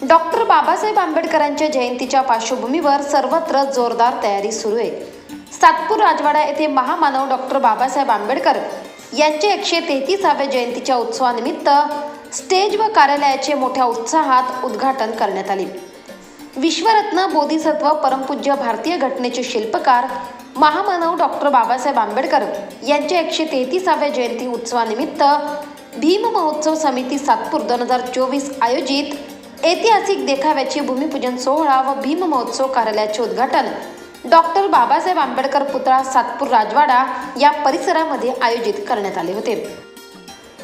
Doctor Babasaheb आंबेडकरांच्या जयंतीच्या पार्श्वभूमीवर सर्वत्र जोरदार तयारी सुरू आहे. सातपूर राजवाडा येथे महामानव डॉक्टर बाबासाहेब आंबेडकर यांच्या एकशे तेहतीसाव्या जयंतीच्या उत्सवानिमित्त स्टेज व कार्यालयाचे मोठ्या उत्साहात उद्घाटन करण्यात आले. विश्वरत्न बोधिसत्व परमपूज्य भारतीय घटनेचे शिल्पकार महामानव डॉक्टर बाबासाहेब आंबेडकर यांच्या एकशे तेहतीसाव्या जयंती उत्सवानिमित्त भीम महोत्सव समिती सातपूर दोन हजार चोवीस आयोजित ऐतिहासिक देखाव्याचे भूमिपूजन सोहळा व भीम महोत्सव कार्यालयाचे उद्घाटन. डॉक्टर बाबासाहेब आंबेडकर पुतळा सातपूर राजवाडा या परिसरामध्ये आयोजित करण्यात आले होते.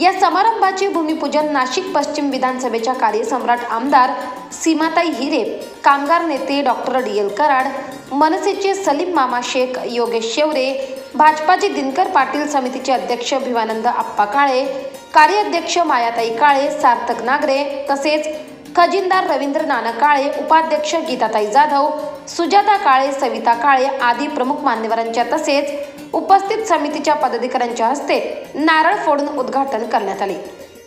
या समारंभाचे भूमिपूजन नाशिक पश्चिम विधानसभेच्या कार्यसम्राट आमदार सीमाताई हिरे कामगार नेते डॉक्टर डी. एल. कराड मनसेचे सलीम मामा शेख योगेश शेवरे भाजपाचे दिनकर पाटील समितीचे अध्यक्ष भिवानंद आप्पा काळे कार्याध्यक्ष मायाताई काळे सार्थक नागरे तसेच खजिनदार रवींद्र नाना काळे उपाध्यक्ष गीताताई जाधव सुजाता काळे सविता काळे आदी प्रमुख मान्यवरांच्या तसेच उपस्थित समितीच्या पदाधिकाऱ्यांच्या हस्ते नारळ फोडून उद्घाटन करण्यात आले.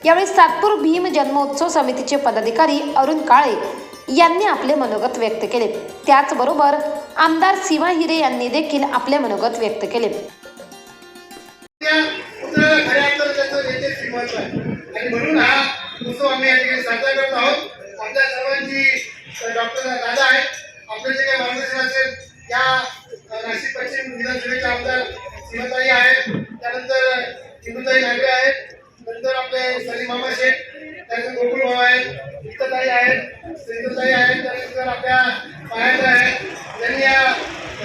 यावेळी सातपूर भीम जन्मोत्सव समितीचे पदाधिकारी अरुण काळे यांनी आपले मनोगत व्यक्त केले. त्याचबरोबर आमदार सीमा हिरे यांनी देखील आपले मनोगत व्यक्त केले. आणि म्हणून हा उत्सव आम्ही या ठिकाणी साजरा करत आहोत. डॉक्टर दादा आहेत. आपले जे काही मार्गदर्शन असेल या अ, नाशिक पश्चिम विधानसभेचे आमदार सीमाताई आहेत त्यानंतर हिंदुताई नागरे आहेत नंतर आपले सलीम मामा शेख त्यानंतर गोकुळ भाऊ आहेत युक्तताई आहेत सिंधुताई आहेत त्यानंतर आपल्या पायाच्या आहेत यांनी या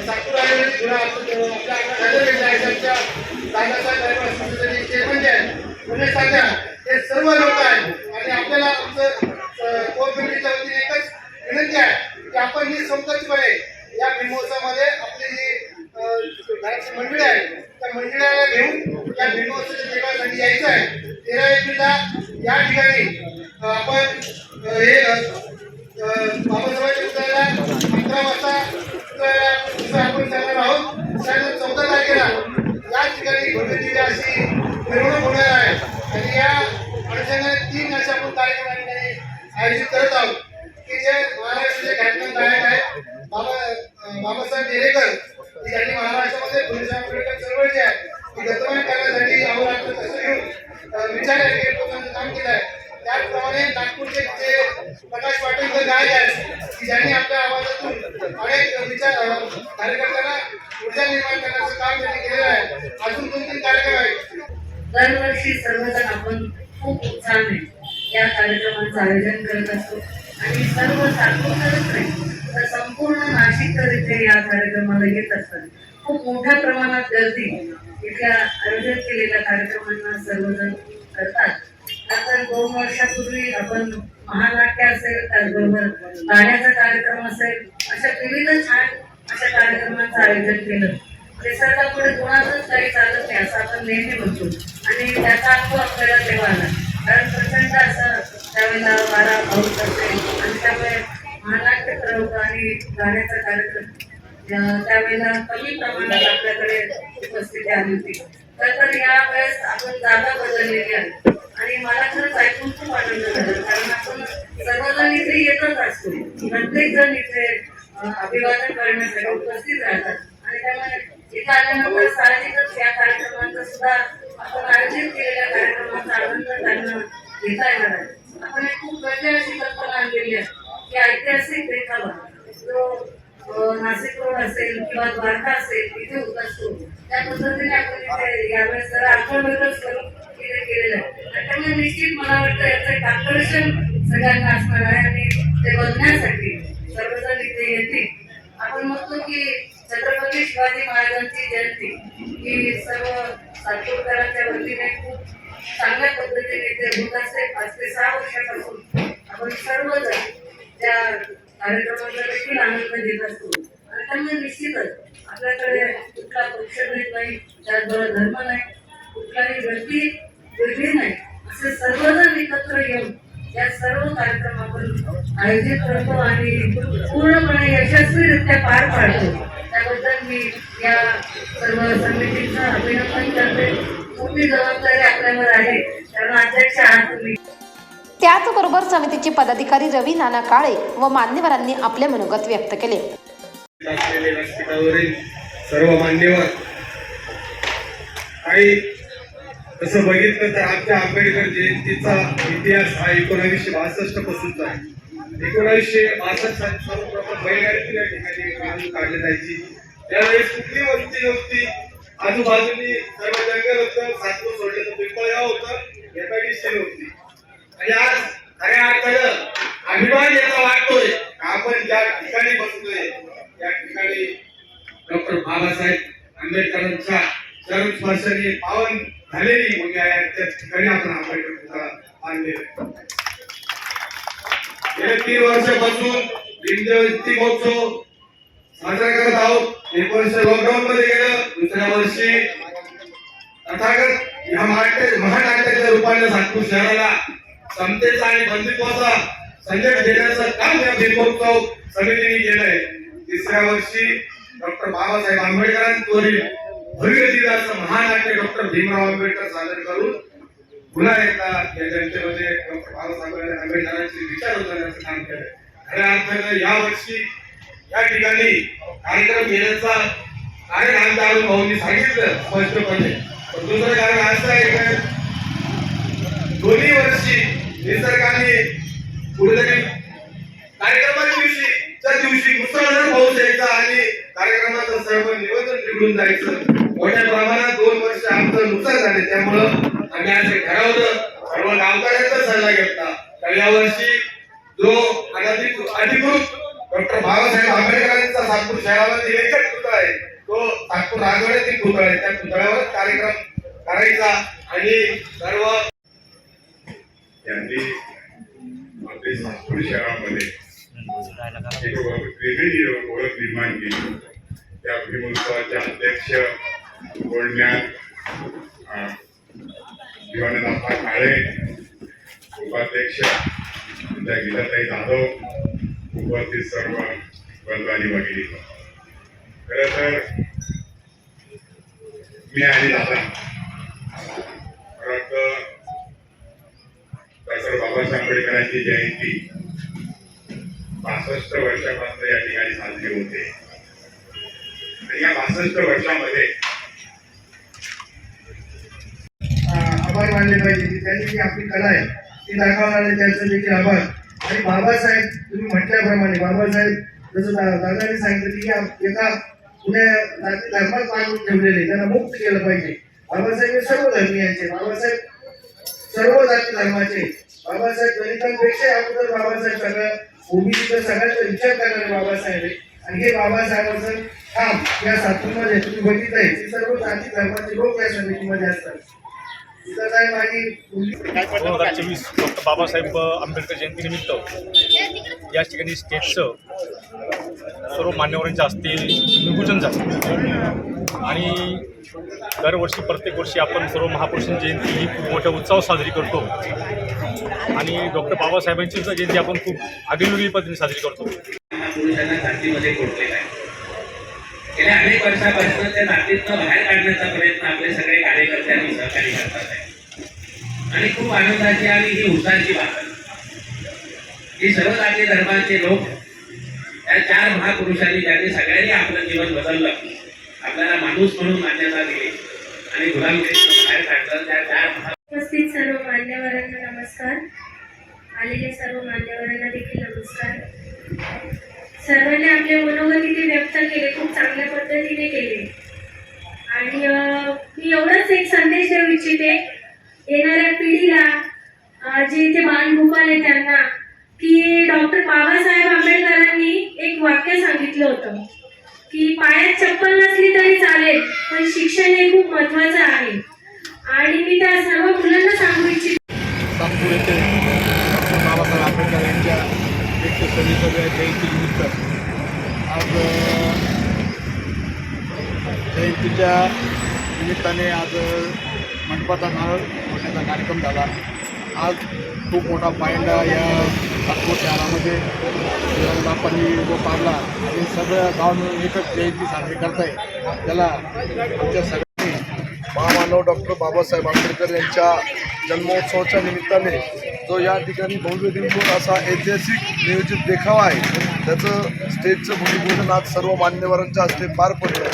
सातपूर आयोजित गुन्हा आपल्या नगर पंचायतच्या दादासाहेब ड्रायव्हर संस्थेचे चेअरमन जे आहेत पुणे साध्या हे सर्व लोक आहेत आणि आपल्याला आमचं कोर कमिटीच्या वतीने एकच विनंती आहे की आपण ही संकल्पने या भीमोत्सवामध्ये आपली जी अ, घराची मंडळी आहे त्या मंडळाला घेऊन या भीमोत्सवाच्या ठिकाणी यायचं आहे तेरा एप्रिलला या ठिकाणी अ, आपण अ, हे अ, अ, बाबासाहेबांच्या पुतळ्याला अकरा वाजता पुतळ्याला पुतळा आपण करणार आहोत त्यानंतर चौदा तारखेला या ठिकाणी भव्य दिव्य अशी मिरवणूक होणार आहे आणि या अडचणीने तीन असे आपण कार्यक्रम या ठिकाणी आयोजित करत आहोत. की जे महाराष्ट्राचे ख्यातनाम गायक आहेत बाबा बाबासाहेब नेरेकर यांनी ज्यांनी महाराष्ट्रामध्ये फुलेसाहेब पर्यटन चळवळ जी आहे ती गतमान करण्यासाठी अहोरात्र कष्ट घेऊन विचार आहे लोकांचं काम केलं आहे त्याचप्रमाणे नागपूरचे जे प्रकाश पाटील गायक आहेत की ज्यांनी आपल्या आवाजातून अनेक विचार अं, कार्यकर्त्यांना ऊर्जा निर्माण करण्याचं काम त्यांनी केलेलं आहे अजून दोन तीन कार्यक्रम आहेत दरवर्षी सर्वजण आपण खूप उत्साहाने या कार्यक्रमाचं आयोजन करत असतो. आणि सर्व सातपूरकरच नाही तर संपूर्ण नाशिककर इथे या कार्यक्रमाला येत असतात. खूप मोठ्या प्रमाणात गर्दी इथल्या आयोजन केलेल्या कार्यक्रमांना सर्वजण करतात. नंतर दोन वर्षापूर्वी आपण महानाट्य असेल त्याचबरोबर गाण्याचा कार्यक्रम असेल अशा विविध छान अशा कार्यक्रमांचं आयोजन केलं. निसर्गापुढे कोणाचंच काही चालत नाही असं आपण नेहमी म्हणतो. आणि त्याचा अनुभव आपल्याला तेव्हा आला. कारण प्रचंड असं त्यावेळेला वारा पाऊस असेल आणि त्यामुळे महानाट्य प्रयोग आणि गाण्याचा कार्यक्रम त्यावेळेला कमी प्रमाणात आपल्याकडे उपस्थिती आली होती. तर तर यावेळेस आपण जागा बदललेली आहे. आणि मला खरंच ऐकून खूप आनंद झाला कारण आपण सर्वजण इथे येतच असतो. प्रत्येक जण इथे अभिवादन करण्यासाठी उपस्थित राहतात. आणि त्यामुळे इथे आल्यानंतर साहजिकच या कार्यक्रमांचा सुद्धा आपण आयोजित केलेल्या कार्यक्रमाचा आनंद त्यांना घेता येणार आहे. आपण एक खूप वेगळी अशी कल्पना आणलेली आहे की ऐतिहासिक देखावा जो नाशिक रोड असेल किंवा द्वारका असेल इथे होत त्या पद्धतीने आपण इथे यावेळेस जरा आगळं वेगळं स्वरूप इथे केलेलं आहे. आणि त्यामुळे निश्चित मला वाटतं याचं एक आकर्षण सगळ्यांना असणार आहे आणि ते बघण्यासाठी सर्वजण इथे येतील. आपण म्हणतो की शिवाजी महाराजांची जयंती ही सर्व सातपूरकरांच्या वतीने खूप चांगल्या पद्धतीने ते होत पाच ते सहा वर्षापासून आपण सर्वजण त्या कार्यक्रमाचा देखील आनंद घेत असतो. आणि त्यामुळे निश्चितच आपल्याकडे कुठला पक्षभेद नाही त्याचबरोबर धर्म नाही कुठलाही व्यक्ती वेगळी नाही असे सर्वजण एकत्र येऊन या सर्व कार्यक्रम आपण आयोजित करतो आणि पूर्णपणे यशस्वीरित्या पार पाडतो. त्याबद्दल मी या सर्व समितीचं अभिनंदन करते. मोठी जबाबदारी आपल्यावर आहे. कारण अध्यक्ष आहात तुम्ही. त्याचबरोबर समितीचे पदाधिकारी रवी नाना काळे व मान्यवरांनी आपले मनोगत व्यक्त केले. व्यासपीठावरील सर्व मान्यवर काही तसं बघितलं तर आमच्या आंबेडकर जयंतीचा इतिहास हा एकोणावीसशे बासष्ट पासूनचा आहे. एकोणावीसशे बासष्ट साली सर्वप्रथम बैलगाडी या ठिकाणी काढून काढली जायची. त्यावेळेस कुठली वस्ती नव्हती. आजूबाजूनी सर्व जंगल होतं. सातवं सोडलं तर पिंपळगाव होतं. एकाडीशी नव्हती. आणि आज खऱ्या अर्थानं अभिमान याचा वाटतोय आपण ज्या ठिकाणी बसतोय त्या ठिकाणी डॉक्टर बाबासाहेब आंबेडकरांच्या चरण स्पर्शाने पावन झालेली म्हणजे आहे, त्या ठिकाणी आपण आंबेडकर पुतळा गेल्या तीन वर्षापासून भीमजयंती महोत्सव साजरा करत आहोत. एक वर्ष लॉकडाऊन मध्ये गेलं. दुसऱ्या वर्षी तथागत या महानाट्य महानाट्याच्या रूपाने नागपूर शहराला समतेचा आणि बंधुत्वाचा संदेश देण्याचं काम या भीमोत्सव समितीने केलंय तिसऱ्या वर्षी डॉक्टर बाबासाहेब आंबेडकरांवरील भव्य दिव्याचं महानाट्य डॉक्टर भीमराव आंबेडकर सादर करून पुन्हा एकदा या जनतेमध्ये डॉक्टर बाबासाहेब आंबेडकरांचे विचार उतरण्याचं काम केलं खऱ्या अर्थानं या वर्षी या ठिकाणी कार्यक्रम घेण्याचा कारण आमच्या अरुण भाऊंनी सांगितलं स्पष्टपणे. पण दुसरं कारण असं आहे का दोन्ही वर्षी निसर्गाने कुठेतरी कार्यक्रमाच्या दिवशी त्या दिवशी मुसळधार पाऊस यायचा आणि कार्यक्रमाचं सर्व नियोजन बिघडून जायचं. मोठ्या प्रमाणात दोन वर्ष आमचं नुकसान झाले. त्यामुळं आम्ही असं ठरवलं सर्व गावकऱ्यांचा सल्ला घेतला. तर यावर्षी जो अनधिकृत अधिकृत डॉक्टर बाबासाहेब आंबेडकरांचा नागपूर शहरामध्ये एकच पुतळा आहे तो नागपूर राजवाड्यातील पुतळा आहे. त्या पुतळ्यावर कार्यक्रम करायचा आणि सर्व यांनी आपल्या नागपूर शहरामध्ये एक वेगळी ओळख निर्माण केली. त्या भीमोत्सवाचे अध्यक्ष बोलण्यात दिवानंद काळे? उपाध्यक्ष त्या गीताताई जाधव उपस्थित सर्व बंधवानी वगैरे. खरं तर मी आणि दादा परत डॉक्टर बाबासाहेब आंबेडकरांची जयंती बासष्ट वर्षापासून या ठिकाणी साजरी होते. आणि या बासष्ट वर्षामध्ये आभार मानले पाहिजे. की त्यांनी जी आपली कला आहे ती दाखवणारे त्यांचं देखील आभार आणि बाबासाहेब तुम्ही म्हटल्याप्रमाणे बाबासाहेब जसं दादाने सांगितलं की एका पुण्या धर्मात मानून ठेवलेले त्यांना मुक्त केलं पाहिजे. बाबासाहेब हे सर्व धर्मीयांचे बाबासाहेब सर्व जाती धर्माचे. बाबासाहेब दलितांपेक्षा अगोदर बाबासाहेब सगळं ओबीसीचा सगळ्यांचा विचार करणारे बाबासाहेब आहे आणि हे बाबासाहेबांचं काम या सातूमध्ये तुम्ही बघितलंय ते सर्व जाती धर्माचे लोक या समितीमध्ये असतात. हो, दोन हजार चोवीस डॉक्टर बाबासाहेब आंबेडकर जयंतीनिमित्त या ठिकाणी स्टेटचं सर्व मान्यवरांच्या हस्ते विभूजन झालं आणि दरवर्षी प्रत्येक वर्षी आपण सर्व महापुरुषांची जयंती ही खूप मोठ्या उत्सव साजरी करतो. आणि डॉक्टर बाबासाहेबांची जयंती आपण खूप आगळीवेगळी पद्धतीने साजरी करतो महापुरुषांना जातीमध्ये कोटलेला आहे गेल्या अनेक वर्षापासून त्या जातीतनं बाहेर काढण्याचा प्रयत्न आपले सगळे कार्यकर्ते आणि सहकारी करतात. आहे आणि खूप आनंदाची आणि ही उत्साहाची बात आहे ही सर्व जाती धर्माचे लोक या चार महापुरुषांनी ज्यांनी सगळ्यांनी आपलं जीवन बदललं. आपल्याला माणूस म्हणून मान्यता दिली. आणि गुलामगिरीतनं बाहेर काढलं. त्या चार उपस्थित सर्व मान्यवरांना नमस्कार. आलेले सर्व मान्यवरांना देखील नमस्कार. सर्वांनी आपले मनोगत इथे व्यक्त केले खूप चांगल्या पद्धतीने केले. आणि मी एवढंच एक संदेश देऊ इच्छिते येणाऱ्या पिढीला जे इथे बालगोपाल आहे त्यांना की डॉक्टर बाबासाहेब आंबेडकरांनी एक वाक्य सांगितलं होतं की पायात चप्पल नसली तरी चालेल पण शिक्षण हे खूप महत्वाचं आहे. आणि मी त्या सर्व मुलांना सांगू इच्छिते. ते सव्वीसाव्या जयंतीनिमित्त आज जयंतीच्या निमित्ताने आज मंडपाचा नारळ फोडण्याचा कार्यक्रम झाला. आज खूप मोठा पायंडा या नागपूर शहरामध्ये बापांनी जो पाडला आणि सगळं गाव मिळून एकच जयंती साजरी करताय. त्याला आमच्या सगळ्या महामानव डॉक्टर बाबासाहेब आंबेडकर यांच्या जन्मोत्सवाच्या निमित्ताने जो या ठिकाणी भव्य दिनपूर असा ऐतिहासिक नियोजित देखावा आहे त्याचं स्टेजचं भूमिपूजन आज सर्व मान्यवरांच्या हस्ते पार पडलं.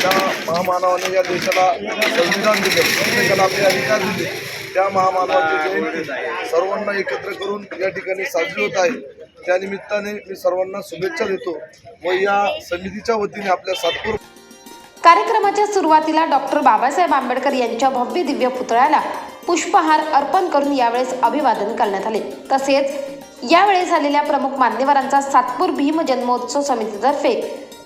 त्या महामानवाने या देशाला संविधान दिले प्रत्येकाला आपले अधिकार दिले. त्या महामानवाची जयंती सर्वांना एकत्र करून या ठिकाणी साजरी होत आहे. त्यानिमित्ताने मी सर्वांना शुभेच्छा देतो. व या समितीच्या वतीने आपल्या सातपूर कार्यक्रमाच्या सुरुवातीला डॉक्टर बाबासाहेब आंबेडकर यांच्या भव्य दिव्य पुतळ्याला पुष्पहार अर्पण करून यावेळेस अभिवादन करण्यात आले. तसेच यावेळेस आलेल्या प्रमुख मान्यवरांचा सातपूर भीम जन्मोत्सव समितीतर्फे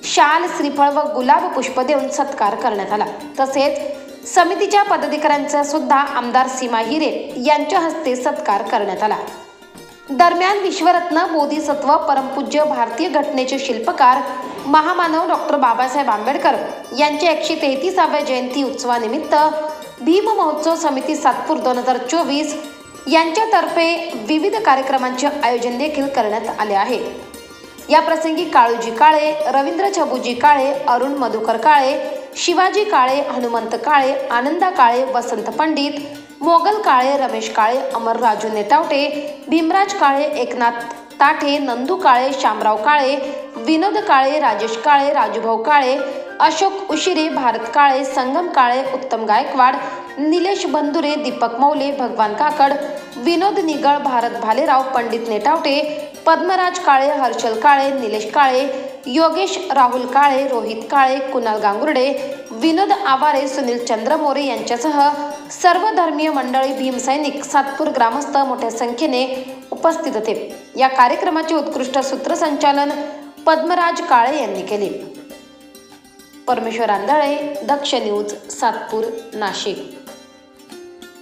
शाल श्रीफळ व गुलाब पुष्प देऊन सत्कार करण्यात आला. तसेच समितीच्या पदाधिकाऱ्यांचा सुद्धा आमदार सीमा हिरे यांच्या हस्ते सत्कार करण्यात आला. दरम्यान विश्वरत्न बोधिसत्व परमपूज्य भारतीय घटनेचे शिल्पकार महामानव डॉक्टर बाबासाहेब आंबेडकर यांच्या एकशे तेहतीसाव्या जयंती उत्सवानिमित्त भीम महोत्सव समिती सातपूर दोन हजार चोवीस यांच्यातर्फे विविध कार्यक्रमांचे आयोजन देखील करण्यात आले आहे. या प्रसंगी काळूजी काळे रवींद्र छबूजी काळे अरुण मधुकर काळे शिवाजी काळे हनुमंत काळे आनंदा काळे वसंत पंडित मोगल काळे रमेश काळे अमर राजू नेतावटे भीमराज काळे एकनाथ ताठे नंदू काळे शामराव काळे विनोद काळे राजेश काळे राजूभाऊ काळे अशोक उशिरे भारत काळे संगम काळे उत्तम गायकवाड निलेश बंधुरे दीपक मौले भगवान काकड विनोद निगळ भारत भालेराव पंडित नेटावटे पद्मराज काळे हर्षल काळे निलेश काळे योगेश राहुल काळे रोहित काळे कुणाल गांगुर्डे विनोद आवारे सुनील चंद्रमोरे यांच्यासह सर्व धर्मीय मंडळी भीमसैनिक सातपूर ग्रामस्थ मोठ्या संख्येने उपस्थित होते. या कार्यक्रमाचे उत्कृष्ट सूत्रसंचालन पद्मराज काळे यांनी केले. परमेश्वर आंधळे दक्ष न्यूज सातपूर नाशिक.